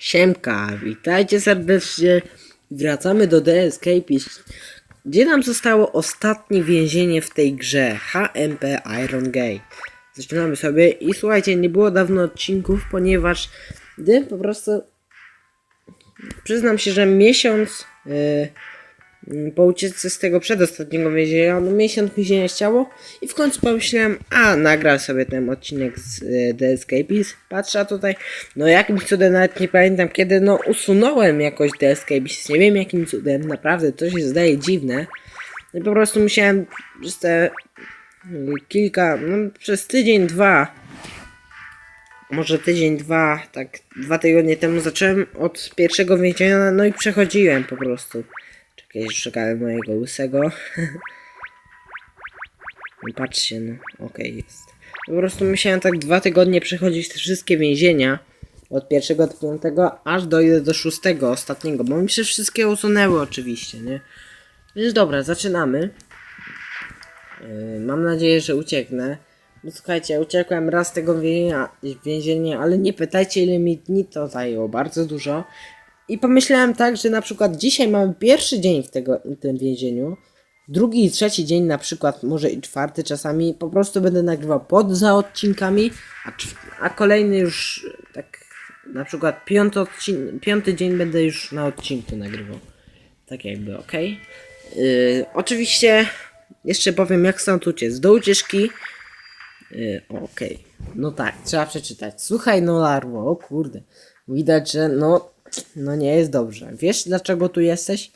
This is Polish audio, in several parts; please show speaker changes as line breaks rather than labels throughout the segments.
Siemka, witajcie serdecznie. Wracamy do The Escapist, gdzie nam zostało ostatnie więzienie w tej grze HMP Iron Gate. Zaczynamy sobie i słuchajcie, nie było dawno odcinków, ponieważ gdy po prostu przyznam się, że miesiąc yy, po ucieczce z tego przedostatniego więzienia, no miesiąc mi się nie chciało i w końcu pomyślałem, a nagram sobie ten odcinek z y, The Escapist. Patrzę tutaj, no jakimś cudem nawet nie pamiętam kiedy, no usunąłem jakoś The Escapist, nie wiem jakim cudem, naprawdę to się zdaje dziwne. No i po prostu musiałem przez te y, kilka, no przez tydzień, dwa, może tydzień, dwa, tak dwa tygodnie temu zacząłem od pierwszego więzienia, no i przechodziłem po prostu. Czekaj, szukałem mojego łysego. No patrzcie, no, okej jest. Po prostu musiałem tak dwa tygodnie przechodzić te wszystkie więzienia. Od pierwszego do piątego, aż dojdę do szóstego, ostatniego, bo mi się wszystkie usunęły oczywiście, nie? Więc dobra, zaczynamy. Yy, mam nadzieję, że ucieknę. No słuchajcie, uciekłem raz z tego więzienia, więzienia, ale nie pytajcie ile mi dni to zajęło, bardzo dużo. I pomyślałem tak, że na przykład dzisiaj mamy pierwszy dzień w tego, w tym więzieniu, drugi i trzeci dzień na przykład, może i czwarty czasami, po prostu będę nagrywał pod za odcinkami, a, a kolejny już tak na przykład piąty, odcin- piąty dzień będę już na odcinku nagrywał. Tak jakby, ok? Yy, oczywiście jeszcze powiem jak stąd uciec. Do ucieczki Yy, Okej, no tak, trzeba przeczytać. Słuchaj, no larwo, o kurde. Widać, że no, no nie jest dobrze. Wiesz dlaczego tu jesteś?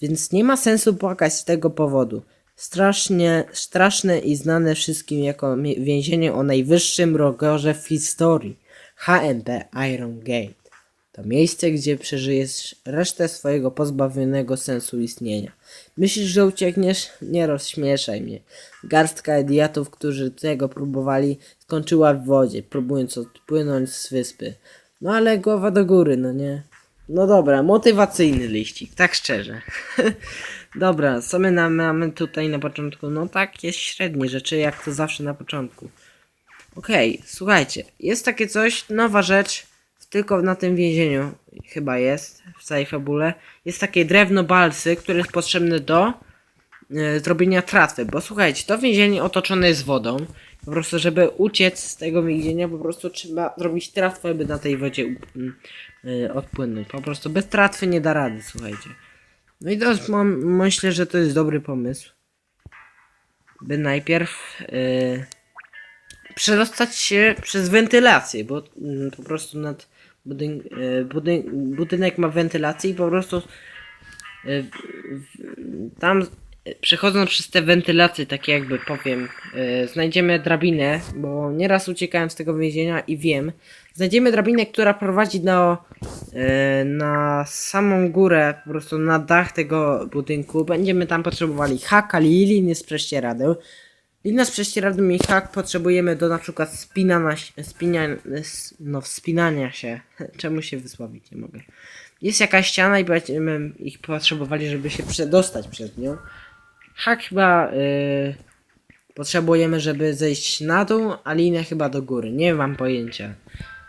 Więc nie ma sensu płakać z tego powodu. Strasznie, straszne i znane wszystkim jako więzienie o najwyższym rogorze w historii. HMP Iron Gate. To miejsce, gdzie przeżyjesz resztę swojego pozbawionego sensu istnienia. Myślisz, że uciekniesz? Nie rozśmieszaj mnie. Garstka idiotów, którzy tego próbowali, skończyła w wodzie, próbując odpłynąć z wyspy. No ale głowa do góry, no nie? No dobra, motywacyjny liścik, tak szczerze. dobra, co my mamy tutaj na początku? No tak, jest średnie rzeczy, jak to zawsze na początku. Okej, słuchajcie, jest takie coś, nowa rzecz, tylko na tym więzieniu chyba jest, w całej fabule. Jest takie drewno balsy, które jest potrzebne do e, zrobienia tratwy, bo słuchajcie, to więzienie otoczone jest wodą. Po prostu, żeby uciec z tego więzienia, po prostu trzeba zrobić tratwę, by na tej wodzie u- m, e, odpłynąć. Po prostu bez tratwy nie da rady, słuchajcie. No i jest, mam, myślę, że to jest dobry pomysł. By najpierw e, przedostać się przez wentylację, bo mm, po prostu nad budyn e, budyn budynek ma wentylację i po prostu w- w- tam przechodząc przez te wentylacje, takie jakby powiem, e, znajdziemy drabinę, bo nieraz uciekałem z tego więzienia i wiem, znajdziemy drabinę, która prowadzi do, e, na samą górę, po prostu na dach tego budynku. Będziemy tam potrzebowali haka, liny z prześcieradeł. Lina z prześcieradłem i hak potrzebujemy do na przykład spinania, spina, no, wspinania się. Czemu się wysłowić nie mogę. Jest jakaś ściana i będziemy ich potrzebowali, żeby się przedostać przez nią. Hak chyba y, potrzebujemy, żeby zejść na dół, a linę chyba do góry. Nie mam pojęcia.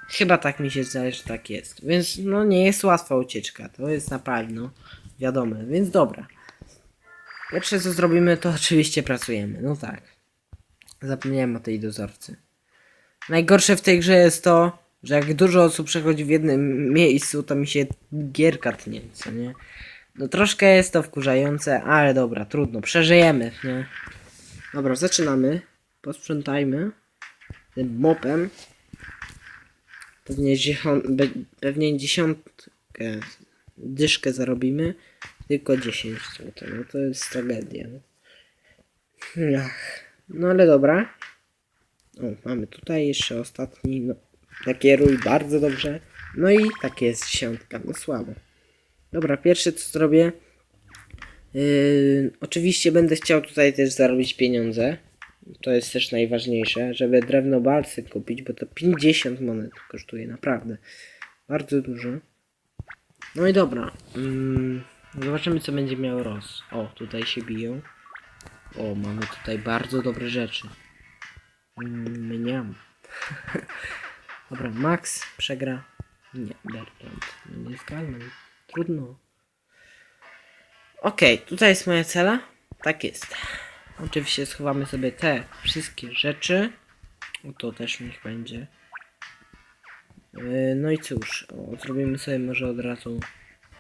Chyba tak mi się zdaje, że tak jest. Więc no nie jest łatwa ucieczka. To jest na pewno wiadome. Więc dobra. Pierwsze co zrobimy to oczywiście pracujemy. No tak. Zapomniałem o tej dozorcy. Najgorsze w tej grze jest to, że jak dużo osób przechodzi w jednym miejscu, to mi się gierka tnie, co nie? No troszkę jest to wkurzające, ale dobra, trudno, przeżyjemy, nie? Dobra, zaczynamy. Posprzątajmy tym mopem. Pewnie, pewnie dziesiątkę, dyszkę zarobimy. Tylko 10 zł, no to jest tragedia. Ach. No ale dobra. O, mamy tutaj jeszcze ostatni, no, lakieruj bardzo dobrze. No i takie jest dziesiątka, no słabo. Dobra, pierwsze co zrobię, yy, oczywiście będę chciał tutaj też zarobić pieniądze. To jest też najważniejsze, żeby drewno balsy kupić, bo to 50 monet kosztuje, naprawdę. Bardzo dużo. No i dobra. Mm, zobaczymy co będzie miał Ros. O, tutaj się biją. O, mamy tutaj bardzo dobre rzeczy. Mm, Mniam. Dobra, Max przegra. Nie, Bertrand. No nie zgadnę. Trudno. Okej, tutaj jest moja cela. Tak jest. Oczywiście schowamy sobie te wszystkie rzeczy. O, to też niech będzie. Yy, No i cóż, o, zrobimy sobie może od razu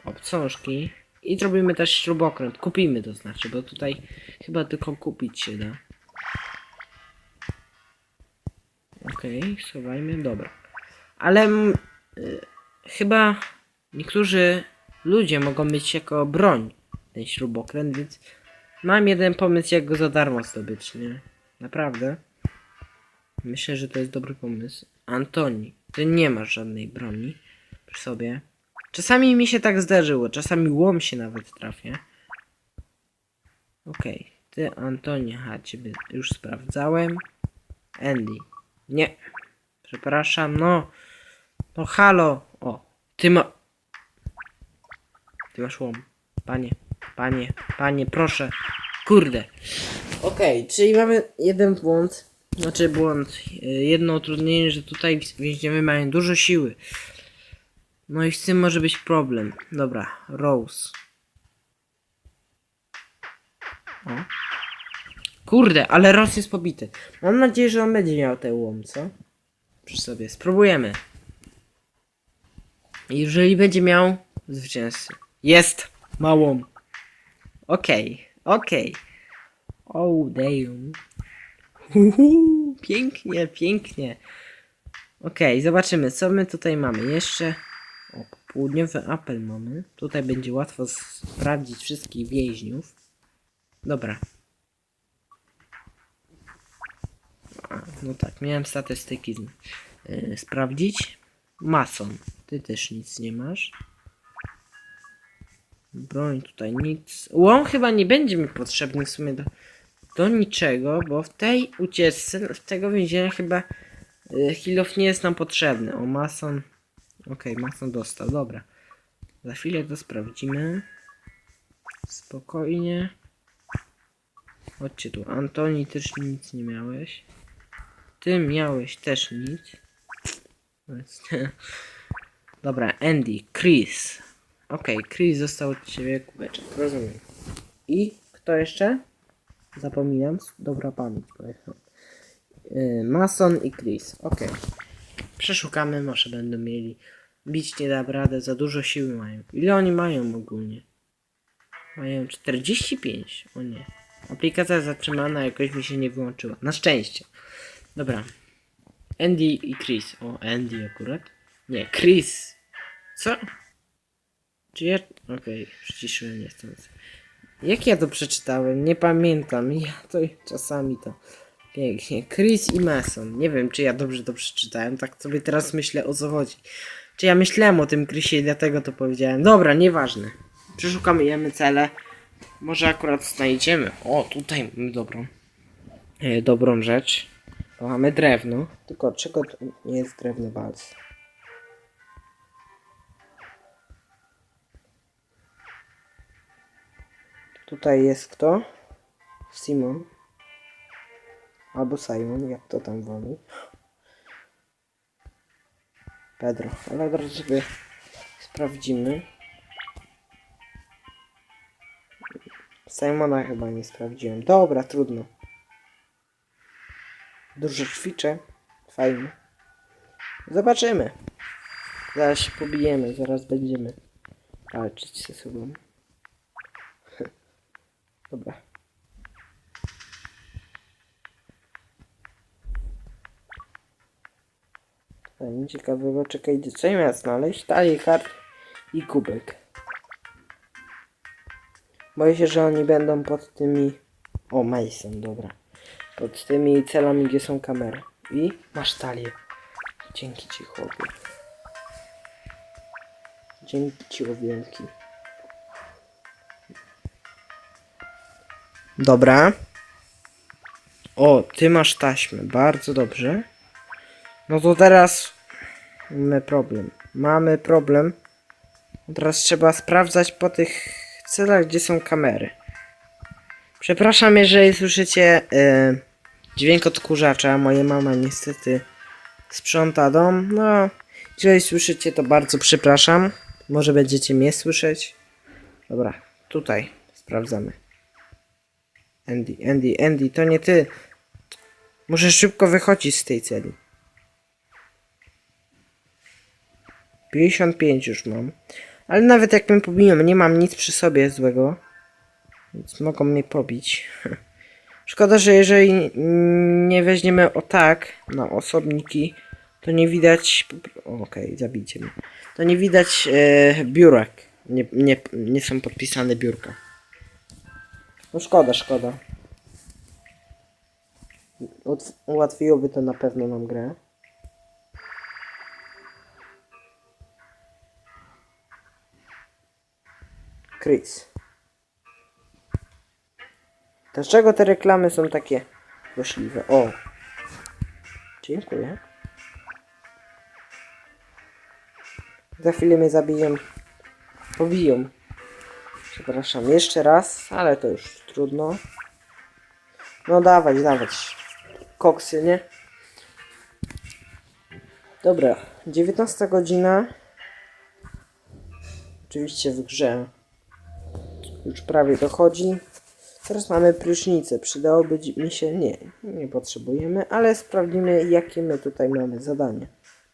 obcążki. I zrobimy też śrubokręt. Kupimy to znaczy, bo tutaj chyba tylko kupić się da. Okej, schowajmy, dobra. Ale mm, y, chyba niektórzy ludzie mogą mieć jako broń ten śrubokręt, więc mam jeden pomysł, jak go za darmo zdobyć, nie? Naprawdę. Myślę, że to jest dobry pomysł. Antoni, ty nie masz żadnej broni przy sobie. Czasami mi się tak zdarzyło, czasami łom się nawet trafię. Okej, ty Antoni, ha, ciebie już sprawdzałem. Andy, nie. Przepraszam, no. No halo. O, ty ma... Ty masz łom. Panie, panie, panie, proszę. Kurde. Okej, czyli mamy jeden błąd. Znaczy błąd. y, Jedno utrudnienie, że tutaj więźniowie mają dużo siły. No i z tym może być problem. Dobra, Rose. O. Kurde, ale Rose jest pobity. Mam nadzieję, że on będzie miał ten łom, co? Przy sobie. Spróbujemy. Jeżeli będzie miał zwycięzcy. Jest! Małą. Okej, okej. Oh damn. Uhu, pięknie, pięknie. Okej, zobaczymy, co my tutaj mamy jeszcze. O, południowy apel mamy. Tutaj będzie łatwo sprawdzić wszystkich więźniów. Dobra. A, no tak, miałem statystyki z- yy, sprawdzić. Mason, ty też nic nie masz. Broń tutaj nic. Łom chyba nie będzie mi potrzebny w sumie do, do niczego, bo w tej ucieczce, w tego więzienia chyba y, Hilof nie jest nam potrzebny. O, Mason. Okej, Mason dostał, dobra. Za chwilę to sprawdzimy. Spokojnie. Chodźcie tu. Antoni też nic nie miałeś. Ty miałeś też nic. Dobra, Andy, Chris. Okej, Chris został od ciebie kubeczek, rozumiem. I kto jeszcze? Zapominam. Dobra pamięć pojechał. Yy, Mason i Chris. Okej. Przeszukamy, może będą mieli. Bić nie da radę, za dużo siły mają. Ile oni mają ogólnie? Mają 45. O nie. Aplikacja zatrzymana, jakoś mi się nie wyłączyła. Na szczęście. Dobra. Andy i Chris. O, Andy akurat. Nie, Chris. Co? Czy ja... Okej, przyciszyłem niechcący. Jak ja to przeczytałem? Nie pamiętam. Ja to czasami to... Pięknie. Chris i Mason. Nie wiem, czy ja dobrze to przeczytałem. Tak sobie teraz myślę, o co chodzi. Czy ja myślałem o tym Chrisie i dlatego to powiedziałem. Dobra, nieważne. Przeszukamy cele. Może akurat znajdziemy. O, tutaj mamy dobrą. E, dobrą rzecz. Mamy drewno. Tylko czego to nie jest drewno bardzo? Tutaj jest kto? Simon. Albo Simon, jak to tam woli. Pedro. Ale od razu sobie sprawdzimy. Simona chyba nie sprawdziłem. Dobra, trudno. Dużo ćwiczę. Fajnie. Zobaczymy. Zaraz się pobijemy, zaraz będziemy walczyć ze sobą. Dobra. Tutaj nic ciekawego, czekaj, co ja miałem znaleźć? Talię kart i kubek. Boję się, że oni będą pod tymi... O, Mason, dobra. Pod tymi celami, gdzie są kamery. I masz talię. Dzięki ci, chłopie. Dzięki ci, o Dobra. O, ty masz taśmę. Bardzo dobrze. No to teraz mamy problem. Mamy problem. Teraz trzeba sprawdzać po tych celach, gdzie są kamery. Przepraszam, jeżeli słyszycie y, dźwięk odkurzacza. Moja mama niestety sprząta dom. No, Jeżeli słyszycie, to bardzo przepraszam. Może będziecie mnie słyszeć. Dobra, tutaj sprawdzamy. Andy, Andy, Andy, to nie ty. Muszę szybko wychodzić z tej celi. 55 już mam. Ale nawet jak mnie pobiją, nie mam nic przy sobie złego. Więc mogą mnie pobić. Szkoda, że jeżeli nie weźmiemy o tak na osobniki, to nie widać. Okej, zabijcie mnie. To nie widać e, biurek. Nie, nie, nie są podpisane biurka. No szkoda, szkoda. Ułatwiłoby to na pewno nam grę. Chris. Dlaczego te reklamy są takie złośliwe? O! Dziękuję. Za chwilę mnie zabiją. Pobiją. Przepraszam, jeszcze raz, ale to już trudno. No dawać, dawać. Koksy, nie? Dobra, 19 godzina. Oczywiście w grze. Już prawie dochodzi. Teraz mamy prysznicę. Przydałoby mi się. Nie, nie potrzebujemy, ale sprawdzimy, jakie my tutaj mamy zadanie.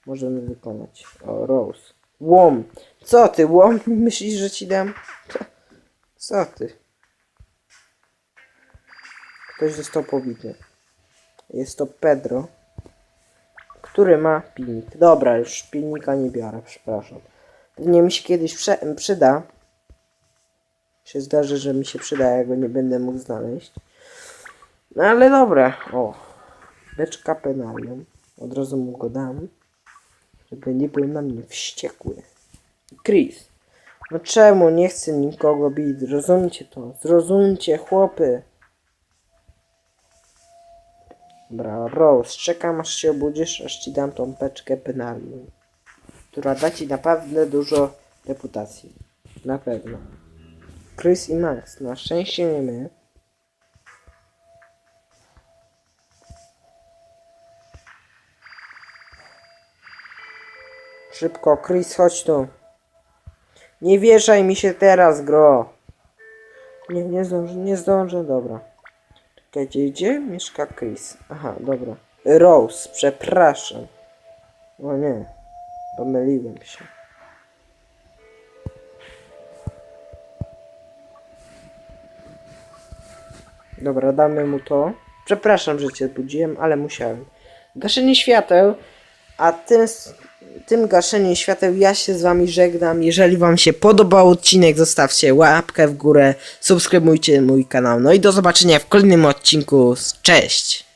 Możemy wykonać. O, Rose. Łom. Co ty, łom? Myślisz, że ci dam? Co ty? Ktoś został pobity. Jest to Pedro, który ma pilnik. Dobra, już pilnika nie biorę, przepraszam. Pewnie mi się kiedyś przyda. Się zdarzy, że mi się przyda, ja go nie będę mógł znaleźć. No ale dobra, o. Beczka penalium. Od razu mu go dam. Żeby nie był na mnie wściekły. Chris. No czemu nie chcę nikogo bić? Zrozumcie to. Zrozumcie, chłopy. Dobra, Rose, czekam aż się obudzisz, aż ci dam tą beczkę penalium. Która da ci naprawdę dużo reputacji. Na pewno. Chris i Max, na szczęście nie my. Szybko, Chris, chodź tu. Nie wieszaj mi się teraz, gro. Nie, nie zdążę, nie zdążę, dobra. Czekajcie, gdzie mieszka Chris? Aha, dobra. Rose, przepraszam. O nie, pomyliłem się. Dobra, damy mu to. Przepraszam, że cię budziłem, ale musiałem. Gaszenie świateł, a tym, tym gaszeniem świateł ja się z wami żegnam. Jeżeli wam się podobał odcinek, zostawcie łapkę w górę, subskrybujcie mój kanał. No i do zobaczenia w kolejnym odcinku. Cześć!